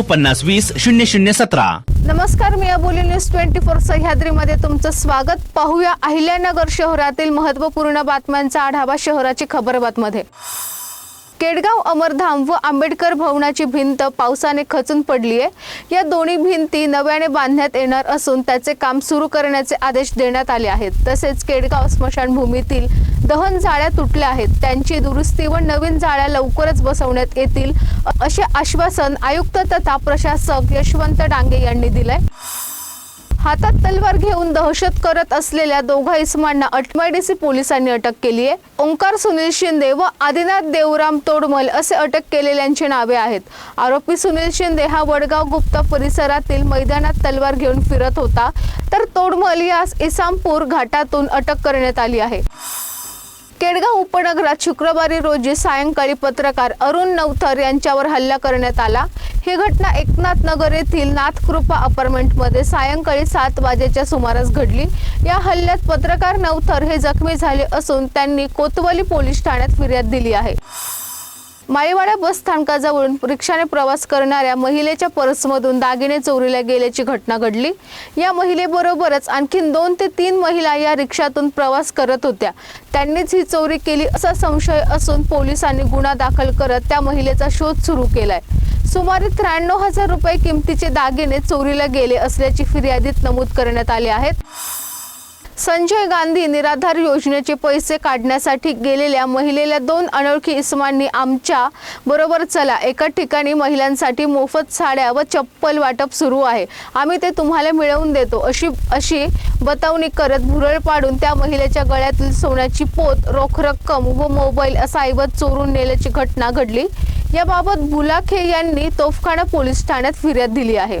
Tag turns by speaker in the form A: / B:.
A: पन्नास वीस शून्य शून्य सतरा.
B: नमस्कार मी अबोली न्यूज ट्वेंटी फोर सह्याद्रीमध्ये तुमचं स्वागत. पाहूया अहिल्यानगर शहरातील महत्त्वपूर्ण बातम्यांचा आढावा शहराची खबरबातमध्ये. केडगाव अमरधाम व आंबेडकर भवनाची भिंत पावसाने खचून पडली आहे या दोन्ही भिंती नव्याने बांधण्यात येणार असून त्याचे काम सुरू करण्याचे आदेश देण्यात आले आहेत. तसेच केडगाव स्मशानभूमीतील दहन जाळ्या तुटल्या आहेत. त्यांची दुरुस्ती व नवीन जाळ्या लवकरच बसवण्यात येतील असे आश्वासन आयुक्त तथा प्रशासक यशवंत डांगे यांनी दिलंय. हातात तलवार घेऊन दहशत करत असलेल्या दोघा इसमांना अटमायडीसी पोलिसांनी अटक केली आहे ओंकार सुनील शिंदे व आदिनाथ देवराम तोडमल असे अटक केलेल्यांची नावे आहेत. आरोपी सुनील शिंदे हा वडगाव गुप्ता परिसरातील मैदानात तलवार घेऊन फिरत होता. तर तोडमल यास इसामपूर घाटातून अटक करण्यात आली आहे. केडगाव उपनगरात शुक्रवारी रोजी सायंकाळी पत्रकार अरुण नवथर यांच्यावर हल्ला करण्यात आला. ही घटना एकनाथ नगर येथील नाथकृपा अपार्टमेंटमध्ये सायंकाळी सात वाजेच्या सुमारास घडली. या हल्ल्यात पत्रकार नवथर हे जखमी झाले असून त्यांनी कोतवाली पोलीस ठाण्यात फिर्याद दिली आहे. माळीवाडा बस स्थानकाजवळून रिक्षाने प्रवास करणाऱ्या महिलेच्या पर्समधून दागिने चोरीला गेल्याची घटना घडली. या महिलेबरोबरच आणखीन दोन ते तीन महिला या रिक्षातून प्रवास करत होत्या. त्यांनीच ही चोरी केली असा संशय असून पोलिसांनी गुन्हा दाखल करत त्या महिलेचा शोध सुरू केलाय. सुमारे त्र्याण्णव हजार रुपये किमतीचे दागिने चोरीला गेले असल्याची फिर्यादीत नमूद करण्यात आले आहेत. संजय गांधी निराधार योजनेचे पैसे काढण्यासाठी गेलेल्या महिलेला दोन अनोळखी इसमांनी आमच्या बरोबर चला. एका ठिकाणी महिलांसाठी मोफत साड्या व चप्पल वाटप सुरू आहे. आम्ही ते तुम्हाला मिळवून देतो. अशी अशी बतावणी करत भुरळ पाडून त्या महिलेच्या गळ्यातील सोन्याची पोत रोख रक्कम व मोबाईल असा ऐवज चोरून नेल्याची घटना घडली. याबाबत बुलाखे यांनी तोफखाना पोलीस ठाण्यात फिर्याद दिली आहे.